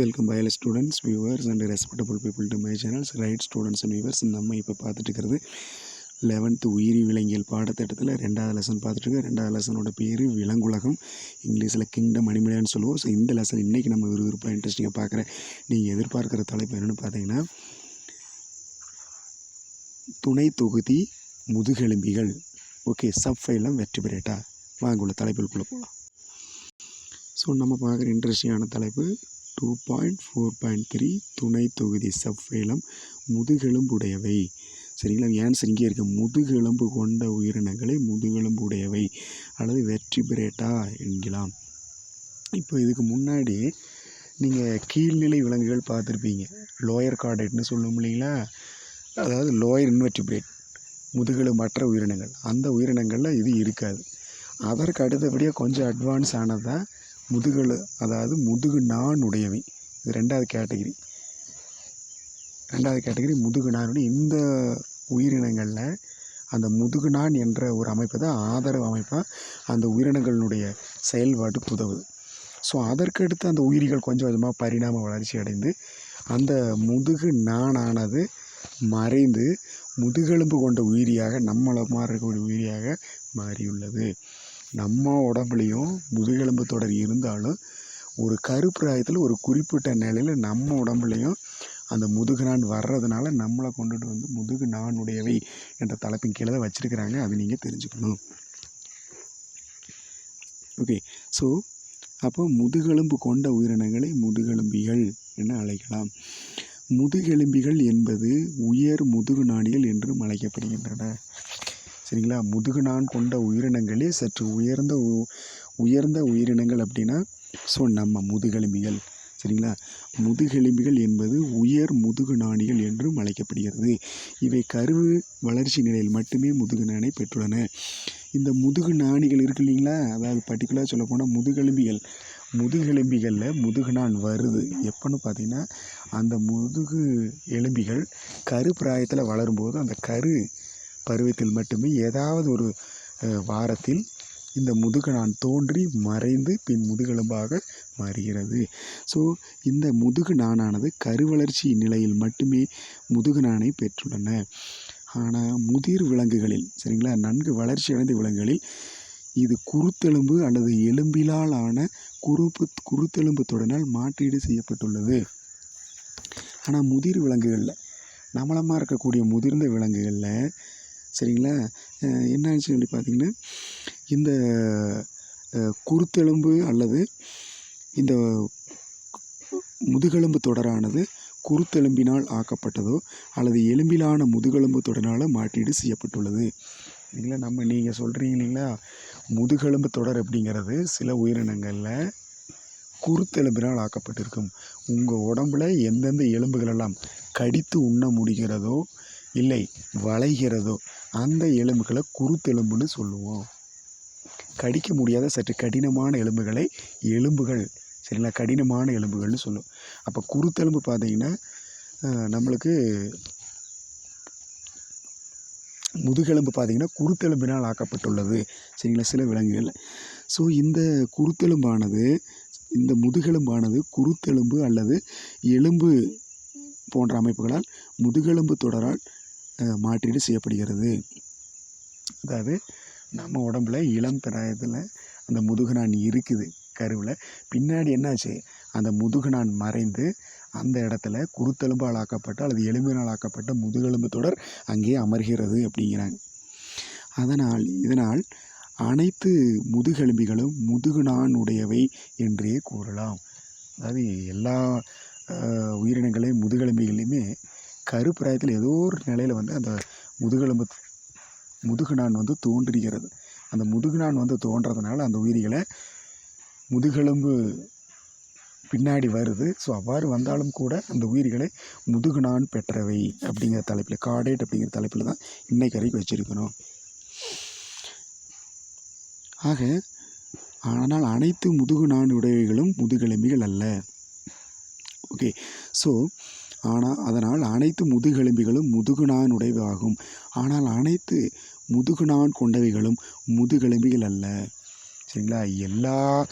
Welcome பயல students viewers and respectable people to my channels right students and viewers நம்ம இப்போ பார்த்துட்டு இருக்கிறது லெவன்த்து உயிரி விலங்கியல் பாடத்திட்டத்தில் ரெண்டாவது லெசன் பார்த்துட்டு ரெண்டாவது லெசனோட பேர் விலங்குலகம். இங்கிலீஷில் கிங்டம் அனிமலியான்னு சொல்லுவோம். ஸோ இந்த லெசன் இன்றைக்கி நம்ம விறுவிறுப்பாக இன்ட்ரெஸ்டிங்காக பார்க்குறேன். நீங்கள் எதிர்பார்க்குற தலைப்பு என்னென்னு பார்த்தீங்கன்னா துணை தொகுதி முதுகெலும்பிகள். ஓகே சப் ஃபைலாம் வெற்றி பெறேட்டா? வாங்க உள்ள தலைப்புக்குள்ளே போகலாம் ஸோ நம்ம பார்க்குற இன்ட்ரெஸ்டிங்கான தலைப்பு two point four point three துணை தொகுதி செவ்வேலம் முதுகெலும்புடையவை. சரிங்களா? ஆன்சர் இங்கே இருக்க. முதுகெலும்பு கொண்ட உயிரினங்களை முதுகெலும்பு உடையவை அல்லது வெற்றிபெரேட்டா என்கலாம். இப்போ இதுக்கு முன்னாடி நீங்கள் கீழ்நிலை விலங்குகள் பார்த்துருப்பீங்க. லோயர் கார்டேட்னு சொல்லுவோம் இல்லைங்களா? அதாவது லோயர் இன்வெர்டிபிரேட் முதுகெலும்பற்ற உயிரினங்கள். அந்த உயிரினங்களில் இது இருக்காது. அதற்கு அடுத்தபடியாக கொஞ்சம் அட்வான்ஸ் ஆனதாக முதுகெலு அதாவது முதுகு நான் உடையவை. இது ரெண்டாவது கேட்டகிரி. ரெண்டாவது கேட்டகிரி முதுகு நானுடைய இந்த உயிரினங்களில் அந்த முதுகு நான் என்ற ஒரு அமைப்பு தான் ஆதரவு அமைப்பாக அந்த உயிரினங்களினுடைய செயல்பாட்டுக்கு உதவுது ஸோ அதற்கடுத்து அந்த உயிரிகள் கொஞ்சம் கொஞ்சமாக பரிணாம வளர்ச்சி அடைந்து அந்த முதுகு நானானது மறைந்து முதுகெலும்பு கொண்ட உயிரியாக நம்மளை மாதிரி இருக்கக்கூடிய உயிரியாக மாறியுள்ளது. நம்ம உடம்புலையும் முதுகெலும்பு தொடர் இருந்தாலும் ஒரு கருப்பிராயத்தில் ஒரு குறிப்பிட்ட நிலையில் நம்ம உடம்புலையும் அந்த முதுகு நான் வர்றதுனால நம்மளை கொண்டுட்டு வந்து முதுகு நானுடையவை என்ற தலைப்பின் கீழே தான் வச்சுருக்கிறாங்க. அது நீங்கள் தெரிஞ்சுக்கணும். ஓகே ஸோ அப்போ முதுகெலும்பு கொண்ட உயிரினங்களை முதுகெலும்பிகள் என அழைக்கலாம். முதுகெலும்பிகள் என்பது உயர் முதுகு நாடிகள் என்றும் அழைக்கப்படுகின்றன. சரிங்களா? முதுகு நான் கொண்ட உயிரினங்களே சற்று உயர்ந்த உ- உயர்ந்த உயிரினங்கள் அப்படின்னா ஸோ நம்ம முதுகெலும்பிகள் சரிங்களா? முதுகெலும்பிகள் என்பது உயர் முதுகு நாணிகள் என்றும் அழைக்கப்படுகிறது. இவை கருவு வளர்ச்சி நிலையில் மட்டுமே முதுகு நாணை பெற்றுள்ளன. இந்த முதுகு நாணிகள் இருக்கு இல்லைங்களா? அதாவது பர்டிகுலராக சொல்லப்போனால் முதுகெலும்பிகள். முதுகெலும்பிகளில் முதுகு நான் வருது. எப்போன்னு பார்த்தீங்கன்னா அந்த முதுகு எலும்பிகள் கரு பிராயத்தில் வளரும்போது அந்த கரு பருவத்தில் மட்டுமே ஏதாவது ஒரு வாரத்தில் இந்த முதுகு நான் தோன்றி மறைந்து பின் முதுகெலும்பாக மாறுகிறது. ஸோ இந்த முதுகு நானானது கருவளர்ச்சி நிலையில் மட்டுமே முதுகு நாணை பெற்றுள்ளன. ஆனால் முதிர் விலங்குகளில் சரிங்களா? நன்கு வளர்ச்சி அடைந்த விலங்குகளில் இது குருத்தெலும்பு அல்லது எலும்பிலால் ஆன குறுப்பு குருத்தெலும்பு தொடனால் மாற்றீடு செய்யப்பட்டுள்ளது. ஆனால் முதிர் விலங்குகளில் நம்மளமாக இருக்கக்கூடிய முதிர்ந்த விலங்குகளில் சரிங்களா? என்ன ஆச்சுன்னு சொல்லி பார்த்தீங்கன்னா இந்த குருத்தெலும்பு அல்லது இந்த முதுகெலும்பு தொடரானது குருத்தெலும்பினால் ஆக்கப்பட்டதோ அல்லது எலும்பிலான முதுகெலும்பு தொடரால் மாற்றீடு செய்யப்பட்டுள்ளது. இல்லைங்களா நம்ம நீங்கள் சொல்கிறீங்க இல்லைங்களா? முதுகெலும்பு தொடர் அப்படிங்கிறது சில உயிரினங்களில் குருத்தெலும்பினால் ஆக்கப்பட்டிருக்கும். உங்கள் உடம்புல எந்தெந்த எலும்புகளெல்லாம் கடித்து உண்ண முடிகிறதோ இல்லை வளைகிறதோ அந்த எலும்புகளை குருத்தெலும்புன்னு சொல்லுவோம். கடிக்க முடியாத சற்று கடினமான எலும்புகளை எலும்புகள் சரிங்களா? கடினமான எலும்புகள்னு சொல்லும். அப்போ குருத்தெலும்பு பார்த்தீங்கன்னா நம்மளுக்கு முதுகெலும்பு பார்த்தீங்கன்னா குருத்தெலும்பினால் ஆக்கப்பட்டுள்ளது சரிங்களா? சில விலங்குகள். ஸோ இந்த குருத்தெலும்பானது இந்த முதுகெலும்பானது குருத்தெலும்பு அல்லது எலும்பு போன்ற அமைப்புகளால் முதுகெலும்பு தொடரால் மாற்றீடு செய்யப்படுகிறது. அதாவது நம்ம உடம்புல இளம் பிராயத்தில் அந்த முதுகுநான் இருக்குது கருவில். பின்னாடி என்னாச்சு? அந்த முதுகுநான் மறைந்து அந்த இடத்துல குருத்தெலும்பால் ஆக்கப்பட்ட அல்லது எலும்பினால் ஆக்கப்பட்ட முதுகெலும்பு தொடர் அங்கே அமர்கிறது அப்படிங்கிறாங்க. அதனால் இதனால் அனைத்து முதுகெலும்பிகளும் முதுகுநான் உடையவை என்றே கூறலாம். அதாவது எல்லா உயிரினங்களையும் முதுகெலும்பிகளையுமே கருப்பிராயத்தில் ஏதோ ஒரு நிலையில் வந்து அந்த முதுகெலும்பு முதுகுநான் வந்து தோன்றுகிறது அந்த முதுகுநான் வந்து தோன்றதுனால அந்த உயிரிகளை முதுகெலும்பு பின்னாடி வருது. ஸோ அவ்வாறு வந்தாலும் கூட அந்த உயிரிகளை முதுகுநான் பெற்றவை அப்படிங்கிற தலைப்பில் காடேட் அப்படிங்கிற தலைப்பில் தான் இன்னைக்கு வரைக்கும் வச்சுருக்கணும் ஆக ஆனால் அனைத்து முதுகு நான் உடையவைகளும் முதுகெலும்பிகள் அல்ல. ஓகே ஸோ ஆனால் அதனால் அனைத்து முதுகெலும்பிகளும் முதுகுநான் உடையவாகும் ஆனால் அனைத்து முதுகுநான் கொண்டவைகளும் முதுகெலும்பிகள் அல்ல. சரிங்களா? எல்லா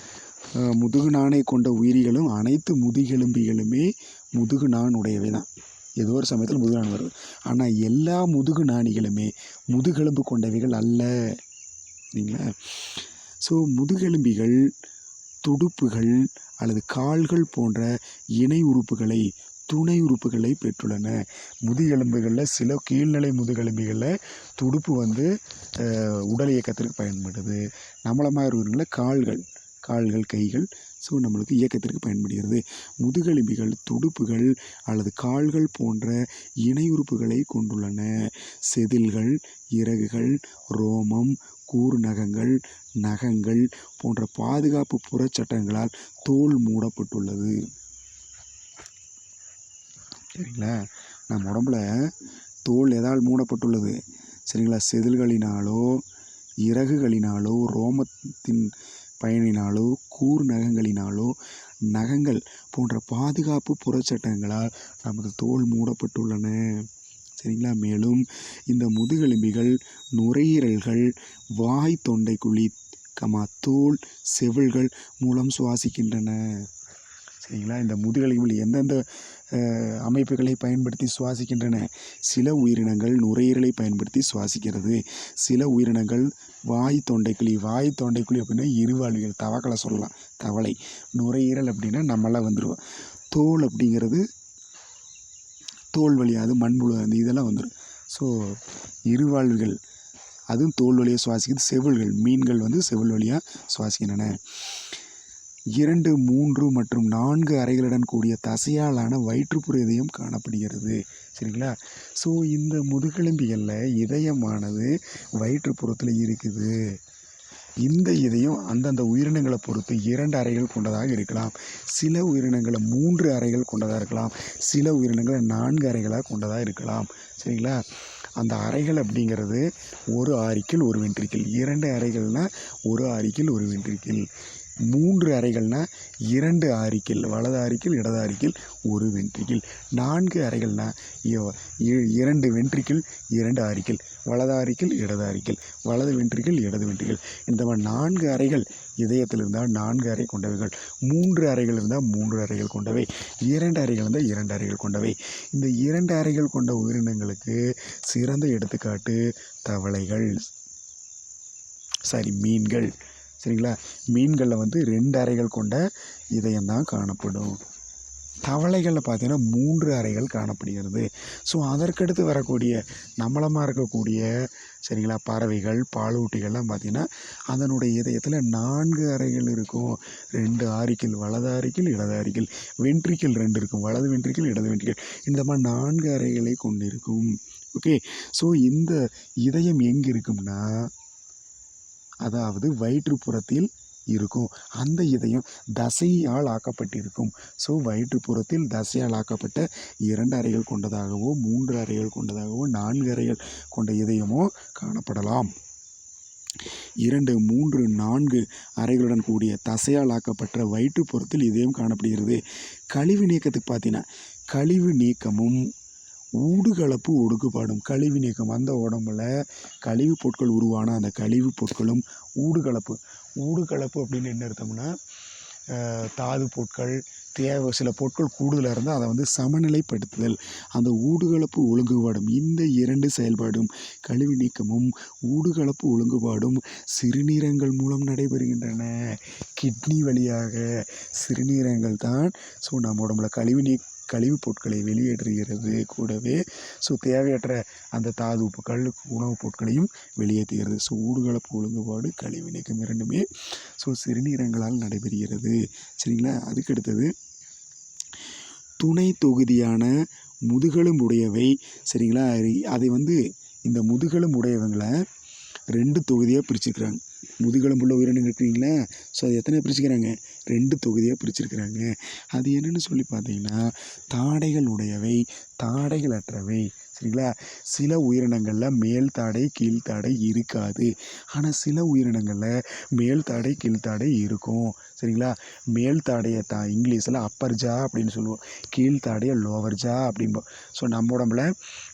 முதுகுநானை முதுகு நாணை கொண்ட உயிரிகளும் அனைத்து முதுகெலும்பிகளுமே முதுகு நாண் உடையவை தான். ஏதோ ஒரு சமயத்தில் முதுகுநான் வருது. ஆனால் எல்லா முதுகு நாணிகளுமே முதுகெலும்பு கொண்டவைகள் அல்ல. சரிங்களா? ஸோ முதுகெலும்பிகள் துடுப்புகள் அல்லது கால்கள் போன்ற இணை உறுப்புகளை துணை உறுப்புகளை பெற்றுள்ளன. முதுகெலும்புகளில் சில கீழ்நிலை முதுகெலும்புகளில் துடுப்பு வந்து உடல் இயக்கத்திற்கு பயன்படுது. நம்மள மாதிரி உயிரினங்களில் கால்கள் கால்கள் கைகள் ஸோ நம்மளுக்கு இயக்கத்திற்கு பயன்படுகிறது. முதுகெலும்பிகள் துடுப்புகள் அல்லது கால்கள் போன்ற இணை உறுப்புகளை கொண்டுள்ளன. செதில்கள் இறகுகள் ரோமம் கூர்நகங்கள் நகங்கள் போன்ற பாதுகாப்பு புறச்சட்டங்களால் தோல் மூடப்பட்டுள்ளது. சரிங்களா நம்ம உடம்புல தோல் எதால் மூடப்பட்டுள்ளது. சரிங்களா? செதில்களினாலோ இறகுகளினாலோ ரோமத்தின் பயனினாலோ கூர் நகங்களினாலோ நகங்கள் போன்ற பாதுகாப்பு புறச்சட்டங்களால் நமது தோல் மூடப்பட்டுள்ளன. சரிங்களா? மேலும் இந்த முதுகெலும்பிகள் நுரையீரல்கள் வாய் தொண்டைக்குழி கமா தோல் செவில்கள் மூலம் சுவாசிக்கின்றன. சரிங்களா இந்த முதுகெலும்பில் எந்தெந்த அமைப்புகளை பயன்படுத்தி சுவாசிக்கின்றன? சில உயிரினங்கள் நுரையீரலை பயன்படுத்தி சுவாசிக்கிறது. சில உயிரினங்கள் வாய் தொண்டைக்குழி வாய் தொண்டைக்குழி அப்படின்னா இருவாழ்விகள் தவக்களை சொல்லலாம். தவளை. நுரையீரல் அப்படின்னா நம்மளாம் வந்துடுவோம் தோல் அப்படிங்கிறது தோல் வழி அது மண்புழு அந்த இதெல்லாம் வந்துடும் ஸோ இருவாழ்விகள் அதுவும் தோல் வழியாக சுவாசிக்கிறது. செவில்கள் மீன்கள் வந்து செவில் வழியாக சுவாசிக்கின்றன. இரண்டு மூன்று மற்றும் நான்கு அறைகளுடன் கூடிய தசையாலான வயிற்றுப்புற இதயம் காணப்படுகிறது. சரிங்களா? ஸோ இந்த முதுகெலும்பிகளில் இதயமானது வயிற்றுப்புறத்தில் இருக்குது. இந்த இதயம் அந்தந்த உயிரினங்களை பொறுத்து இரண்டு அறைகள் கொண்டதாக இருக்கலாம். சில உயிரினங்களை மூன்று அறைகள் கொண்டதாக இருக்கலாம். சில உயிரினங்களை நான்கு அறைகளாக கொண்டதாக இருக்கலாம். சரிங்களா? அந்த அறைகள் அப்படிங்கிறது ஒரு ஆரிக்கில் ஒரு வென்ட்ரிக்கிள் இரண்டு அறைகள்னால் ஒரு ஆரிக்கில் ஒரு வென்ட்ரிக்கிள் மூன்று அறைகள்னா இரண்டு ஆரிக்கில் வலது ஆரிக்கில் இடது ஆரிக்கில் ஒரு வென்ட்ரிக்கில். நான்கு அறைகள்னா இ- இரண்டு வென்ட்ரிக்கில் இரண்டு ஆரிக்கில். வலது ஆரிக்கில் இடது ஆரிக்கில். வலது வென்ட்ரிக்கில் இடது வென்ட்ரிக்கில். இந்த மாதிரி நான்கு அறைகள் இதயத்தில் இருந்தால் நான்கு அறை கொண்டவைகள். மூன்று அறைகள் இருந்தால் மூன்று அறைகள் கொண்டவை. இரண்டு அறைகள் இருந்தால் இரண்டு அறைகள் கொண்டவை. இந்த இரண்டு அறைகள் கொண்ட உயிரினங்களுக்கு சிறந்த எடுத்துக்காட்டு தவளைகள். சாரி மீன்கள். சரிங்களா? மீன்களில் வந்து ரெண்டு அறைகள் கொண்ட இதயம்தான் காணப்படும். தவளைகளில் பார்த்தீங்கன்னா மூன்று அறைகள் காணப்படுகிறது. ஸோ அதற்கடுத்து வரக்கூடிய நம்மளமாக இருக்கக்கூடிய சரிங்களா பறவைகள் பாலூட்டிகள்லாம் பார்த்திங்கன்னா அதனுடைய இதயத்தில் நான்கு அறைகள் இருக்கும். ரெண்டு ஆரிக்கில் வலது ஆரிக்கில் இடது ஆரிக்கில். வென்ட்ரிக்கில் ரெண்டு இருக்கும். வலது வென்ட்ரிக்கில் இடது வென்ட்ரிக்கிள் இந்த மாதிரி நான்கு அறைகளை கொண்டிருக்கும். ஓகே ஸோ இந்த இதயம் எங்கே இருக்கும்னா அதாவது வயிற்றுப்புறத்தில் இருக்கும். அந்த இதயம் தசையால் ஆக்கப்பட்டிருக்கும். ஸோ வயிற்றுப்புறத்தில் தசையால் ஆக்கப்பட்ட இரண்டு அறைகள் கொண்டதாகவோ மூன்று அறைகள் கொண்டதாகவோ நான்கு அறைகள் கொண்ட இதயமோ காணப்படலாம். இரண்டு மூன்று நான்கு அறைகளுடன் கூடிய தசையால் ஆக்கப்பட்ட வயிற்றுப்புறத்தில் இதயம் காணப்படுகிறது. கழிவு நீக்கத்துக்கு பார்த்தீங்கன்னா கழிவு நீக்கமும் ஊடுகலப்பு ஒடுக்குப்பாடும் கழிவு நீக்கம். அந்த உடம்புல கழிவு பொருட்கள் உருவான? அந்த கழிவு பொருட்களும் ஊடுகலப்பு. ஊடுகலப்பு அப்படின்னு என்ன அர்த்தம்னா தாது பொருட்கள் தேவை சில பொருட்கள் கூடுதலாக இருந்தால் அதை வந்து சமநிலைப்படுத்துதல். அந்த ஊடுகலப்பு ஒழுங்குபாடும் இந்த இரண்டு செயல்பாடும் கழிவு நீக்கமும் ஊடுகலப்பு ஒழுங்குபாடும் சிறுநீரங்கள் மூலம் நடைபெறுகின்றன. கிட்னி வழியாக சிறுநீரங்கள் தான். ஸோ நம்ம உடம்புல கழிவு நீக் கழிவுப் பொருட்களை வெளியேற்றுகிறது. கூடவே ஸோ தேவையற்ற அந்த தாது உப்புக்கள் உணவுப் பொருட்களையும் வெளியேற்றுகிறது ஸோ ஊடுகலப்பு ஒழுங்குபாடு கழிவு நீக்கம் இரண்டுமே ஸோ சிறுநீரங்களால் நடைபெறுகிறது. சரிங்களா? அதுக்கு அடுத்தது துணை தொகுதியான முதுகெலும்புடையவை சரிங்களா? அதை வந்து இந்த முதுகெலும்புடையவங்களை ரெண்டு தொகுதியாக பிரிச்சுக்கிறாங்க. முதுகெலும்புள்ள உயிரினங்கள் இருக்கிறீங்களா? ஸோ அது எத்தனை பிரிச்சுக்கிறாங்க? ரெண்டு தொகுதியாக பிரிச்சிருக்கிறாங்க. அது என்னென்னு சொல்லி பார்த்தீங்கன்னா தாடைகள் உடையவை தாடைகள் அற்றவை. சரிங்களா? சில உயிரினங்களில் மேல் தாடை கீழ்த்தாடை இருக்காது. ஆனால் சில உயிரினங்களில் மேல் தாடை கீழ்த்தாடை இருக்கும். சரிங்களா? மேல் தாடையை தான் இங்கிலீஷில் அப்பர் ஜா அப்படின்னு சொல்லுவோம். கீழ்த்தாடையை லோவர் ஜா அப்படிம்போம் ஸோ நம்ம உடம்புல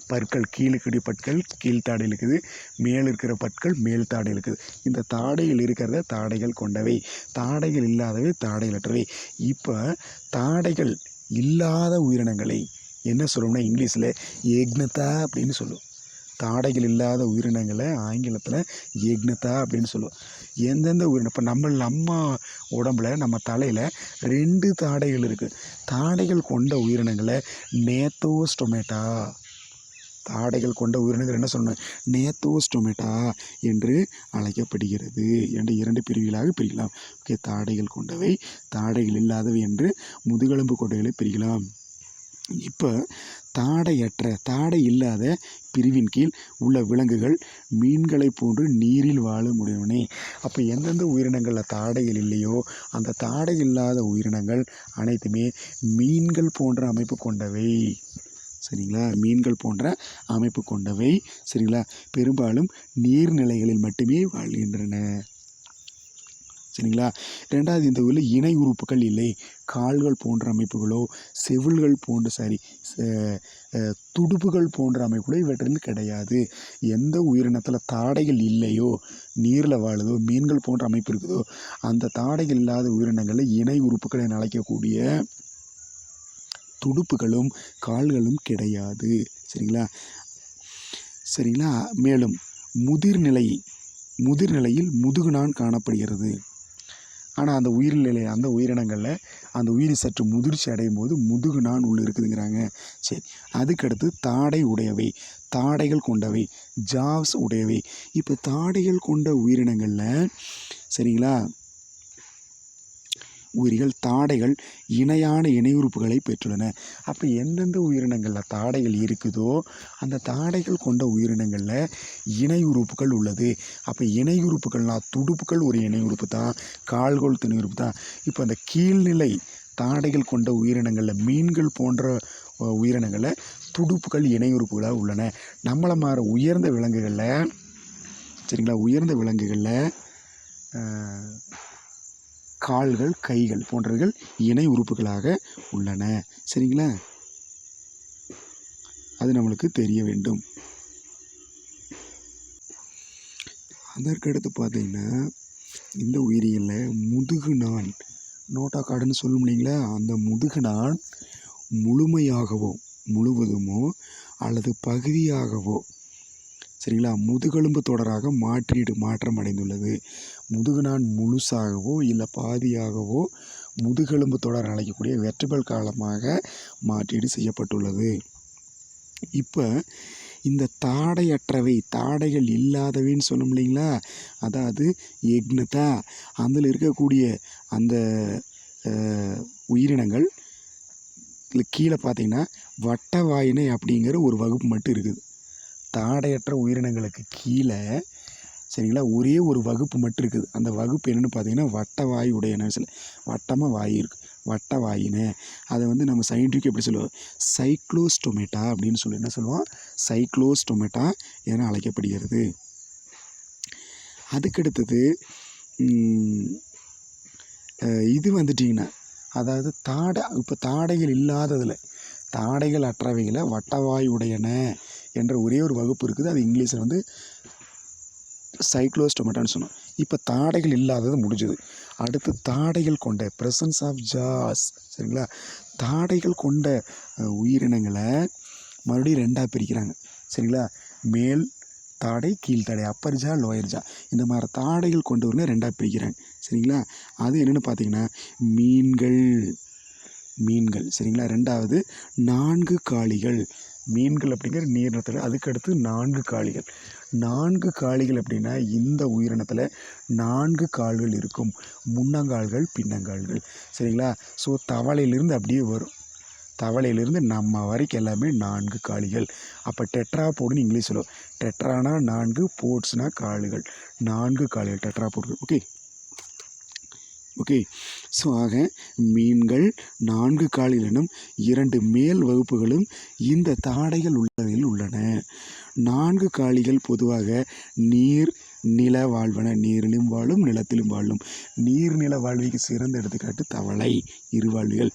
பற்கள் கீழே பற்கள் கீழ்த்தாடையில் இருக்குது மேல் இருக்கிற பற்கள் மேல் தாடையில் இருக்குது இந்த தாடையில் இருக்கிறத தாடைகள் கொண்டவை. தாடைகள் இல்லாதவை தாடைகளற்றவை. இப்போ தாடைகள் இல்லாத உயிரினங்களை என்ன சொல்லணும்னா இங்கிலீஷில் ஏக்னதா அப்படின்னு சொல்லுவோம் தாடைகள் இல்லாத உயிரினங்களை ஆங்கிலத்தில் ஏக்னத்தா அப்படின்னு சொல்லுவோம். எந்தெந்த உயிரினம்? இப்போ நம்ம நம்ம உடம்புல நம்ம தலையில் ரெண்டு தாடைகள் இருக்குது தாடைகள் கொண்ட உயிரினங்களை நேத்தோஸ்டொமேட்டா தாடைகள் கொண்ட உயிரினங்கள் என்ன சொல்லணும் நேத்தோஸ்டொமேட்டா என்று அழைக்கப்படுகிறது. என்று இரண்டு பிரிவுகளாக பிரிக்கலாம். ஓகே தாடைகள் கொண்டவை தாடைகள் இல்லாதவை என்று முதுகெலும்பு கொண்டைகளை பிரிக்கலாம். இப்போ தாடையற்ற தாடை இல்லாத பிரிவின் கீழ் உள்ள விலங்குகள் மீன்களை போன்று நீரில் வாழ முடியும்னே அப்போ எந்தெந்த உயிரினங்களில் தாடைகள் இல்லையோ அந்த தாடை இல்லாத உயிரினங்கள் அனைத்துமே மீன்கள் போன்ற அமைப்பு கொண்டவை. சரிங்களா? மீன்கள் போன்ற அமைப்பு கொண்டவை சரிங்களா? பெரும்பாலும் நீர்நிலைகளில் மட்டுமே வாழ்கின்றன. சரிங்களா? ரெண்டாவது இந்த ஊரில் இணை உறுப்புகள் இல்லை. கால்கள் போன்ற அமைப்புகளோ செவில்கள் போன்ற சாரி துடுப்புகள் போன்ற அமைப்புகளோ இவற்றில் கிடையாது. எந்த உயிரினத்தில் தாடைகள் இல்லையோ நீரில் வாழுதோ மீன்கள் போன்ற அமைப்பு இருக்குதோ அந்த தாடைகள் இல்லாத உயிரினங்களில் இணை உறுப்புகளை அழைக்கக்கூடிய துடுப்புகளும் கால்களும் கிடையாது. சரிங்களா? சரிங்களா? மேலும் முதிர்நிலை முதிர்நிலையில் முதுகுநான் காணப்படுகிறது. ஆனால் அந்த உயிர்நிலை அந்த உயிரினங்களில் அந்த உயிர் சற்று முதிர்ச்சி அடையும் போது முதுகு நான் உள்ளே இருக்குதுங்கிறாங்க. சரி அதுக்கடுத்து தாடை உடையவை தாடைகள் கொண்டவை ஜாவ்ஸ் உடையவை. இப்போ தாடைகள் கொண்ட உயிரினங்களில் சரிங்களா? உயிரிகள் தாடைகள் இணையான இணையுறுப்புகளை பெற்றுள்ளன. அப்போ எந்தெந்த உயிரினங்களில் தாடைகள் இருக்குதோ அந்த தாடைகள் கொண்ட உயிரினங்களில் இணையுறுப்புகள் உள்ளது. அப்போ இணையுறுப்புகள்னால் துடுப்புகள் ஒரு இணையுறுப்பு தான். கால்கோள் துணையுறுப்பு தான். இப்போ அந்த கீழ்நிலை தாடைகள் கொண்ட உயிரினங்களில் மீன்கள் போன்ற உயிரினங்களில் துடுப்புகள் இணையுறுப்புகளாக உள்ளன. நம்மளை மாற உயர்ந்த விலங்குகளில் சரிங்களா? உயர்ந்த விலங்குகளில் கால்கள் கைகள் போன்றவைகள் இணை உறுப்புகளாக உள்ளன. சரிங்களா? அது நம்மளுக்கு தெரிய வேண்டும். அதற்கடுத்து பார்த்தீங்கன்னா இந்த உயிரியலில் முதுகு நான் நோட்டா காடுன்னு சொல்லும் இல்லைங்களா? அந்த முதுகு நான் முழுமையாகவோ முழுவதுமோ அல்லது பகுதியாகவோ சரிங்களா? முதுகெலும்பு தொடராக மாற்றீடு மாற்றம் அடைந்துள்ளது. முதுகுநான் முழுசாகவோ இல்லை பாதியாகவோ முதுகெலும்பு தொடர் அழைக்கக்கூடிய வெர்டிபல் காலமாக மாற்றீடு செய்யப்பட்டுள்ளது. இப்போ இந்த தாடையற்றவை தாடைகள் இல்லாதவைன்னு சொன்னோம் இல்லைங்களா? அதாவது எக்னதா அதில் இருக்கக்கூடிய அந்த உயிரினங்கள் கீழே பார்த்தீங்கன்னா வட்டவாயினை அப்படிங்கிற ஒரு வகுப்பு மட்டும் இருக்குது. தாடையற்ற உயிரினங்களுக்கு கீழே சரிங்களா? ஒரே ஒரு வகுப்பு மட்டும் இருக்குது. அந்த வகுப்பு என்னென்னு பார்த்தீங்கன்னா வட்ட வாய் உடையன சில வட்டமாக வாய் இருக்குது வட்ட வாயின்னு அதை வந்து நம்ம சயின்டிஃபிக் எப்படி சொல்லுவோம்? சைக்ளோஸ்டொமேட்டா அப்படின்னு சொல்லி என்ன சொல்லுவோம்? சைக்ளோஸ்டொமேட்டா என அழைக்கப்படுகிறது. அதுக்கடுத்தது இது வந்துட்டிங்கன்னா அதாவது தாடை இப்போ தாடைகள் இல்லாததில் தாடைகள் அற்றவைகளை வட்டவாய் உடையன என்ற ஒரே ஒரு வகுப்பு இருக்குது. அது இங்கிலீஷில் வந்து சைக்ளோஸ்டொமேட்டான்னு சொன்னோம். இப்போ தாடைகள் இல்லாதது முடிஞ்சது. அடுத்து தாடைகள் கொண்ட ப்ரெசன்ஸ் ஆஃப் ஜாஸ் சரிங்களா? தாடைகள் கொண்ட உயிரினங்களை மறுபடியும் ரெண்டாக பிரிக்கிறாங்க சரிங்களா? மேல் தாடை கீழ்த்தாடை அப்பர் ஜா லோயர் ஜா இந்த மாதிரி தாடைகள் கொண்டு வரணும் ரெண்டாக பிரிக்கிறாங்க சரிங்களா? அது என்னென்னு பார்த்தீங்கன்னா மீன்கள் மீன்கள் சரிங்களா? ரெண்டாவது நான்கு காளிகள் மீன்கள் அப்படிங்கிற நீரினத்தில் அதுக்கடுத்து நான்கு காளிகள். நான்கு காளிகள் அப்படின்னா இந்த உயிரினத்தில் நான்கு கால்கள் இருக்கும். முன்னங்கால்கள் பின்னங்கால்கள். சரிங்களா? ஸோ தவளையிலிருந்து அப்படியே வரும். தவளையிலிருந்து நம்ம வரைக்கும் எல்லாமே நான்கு காளிகள். அப்போ டெட்ரா போடுன்னு இங்கிலீஷ் சொல்லுவோம். டெட்ரானா நான்கு போட்ஸ்னால் கால்கள் நான்கு காளிகள் டெட்ரா போடுகள் ஓகே ஓகே ஸோ ஆக மீன்கள் நான்கு காலிலனும் இரண்டு மேல் வகுப்புகளும் இந்த தாடைகள் உள்ளதில் உள்ளன. நான்கு காலிகள் பொதுவாக நீர் நில வாழ்வன நீரிலும் வாழும் நிலத்திலும் வாழும். நீர்நில வாழ்விக்கு சிறந்த எடுத்துக்காட்டு தவளை இருவாழ்விகள்.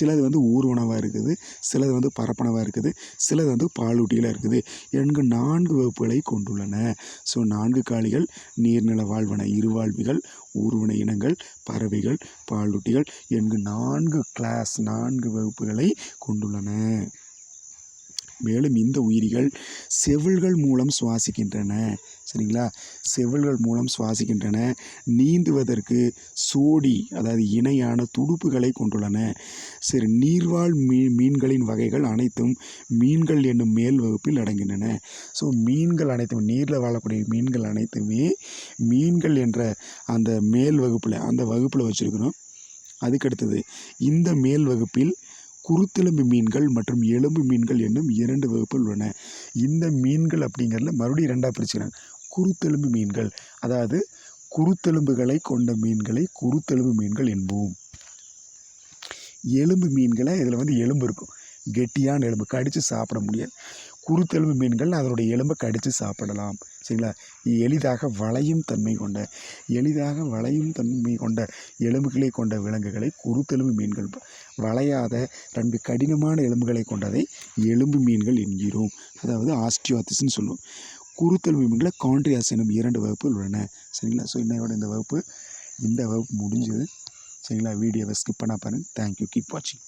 சிலது வந்து ஊர்வனவாக இருக்குது சிலது வந்து பரப்பனவாக இருக்குது சிலது வந்து பாலூட்டிகளாக இருக்குது. என்கு நான்கு வகுப்புகளை கொண்டுள்ளன. ஸோ நான்கு காலிகள் நீர்நில வாழ்வன இருவாழ்விகள் ஊர்வன இனங்கள் பறவைகள் பாலூட்டிகள். என்கு நான்கு கிளாஸ் நான்கு வகுப்புகளை கொண்டுள்ளன. மேலும் இந்த உயிரிகள் செவில்கள் மூலம் சுவாசிக்கின்றன. சரிங்களா? செவில்கள் மூலம் சுவாசிக்கின்றன. நீந்துவதற்கு சோடி அதாவது இணையான துடுப்புகளை கொண்டுள்ளன. சரி நீர்வாழ் மீ மீன்களின் வகைகள் அனைத்தும் மீன்கள் என்னும் மேல் வகுப்பில் அடங்கின்றன ஸோ மீன்கள் அனைத்தும் நீரில் வாழக்கூடிய மீன்கள் அனைத்துமே மீன்கள் என்ற அந்த மேல் வகுப்பில் அந்த வகுப்பில் வச்சுருக்கிறோம். அதுக்கடுத்தது இந்த மேல் வகுப்பில் குருத்தெலும்பு மீன்கள் மற்றும் எலும்பு மீன்கள் என்னும் இரண்டு வகுப்புகள் உள்ளன. இந்த மீன்கள் அப்படிங்கிறதுல மறுபடியும் ரெண்டாக பிரிச்சுக்கிறாங்க குருத்தெலும்பு மீன்கள். அதாவது குருத்தெலும்புகளை கொண்ட மீன்களை குருத்தெலும்பு மீன்கள் என்போம். எலும்பு மீன்களை இதில் வந்து எலும்பு இருக்கும். கெட்டியான எலும்பு கடித்து சாப்பிட முடியாது. குருத்தெலும்பு மீன்கள் அதனுடைய எலும்பை கடித்து சாப்பிடலாம். சரிங்களா? எளிதாக வளையும் தன்மை கொண்ட எளிதாக வளையும் தன்மை கொண்ட எலும்புகளை கொண்ட விலங்குகளை குருத்தெலும்பு மீன்கள் வளையாத ரெண்டு கடினமான எலும்புகளை கொண்டதை எலும்பு மீன்கள் என்கிறோம். அதாவது ஆஸ்டியோத்திஸ்ன்னு சொல்லுவோம். குருத்தெலும்பு மீன்களை கான்ட்ரியாஸ் எனும் இரண்டு வகுப்புகள் உள்ளன. சரிங்களா? ஸோ இன்னையோட இந்த வகுப்பு இந்த வகுப்பு முடிஞ்சது. சரிங்களா? வீடியோவை ஸ்கிப் பண்ணால் பாருங்கள் தேங்க்யூ கீப் வாட்சிங்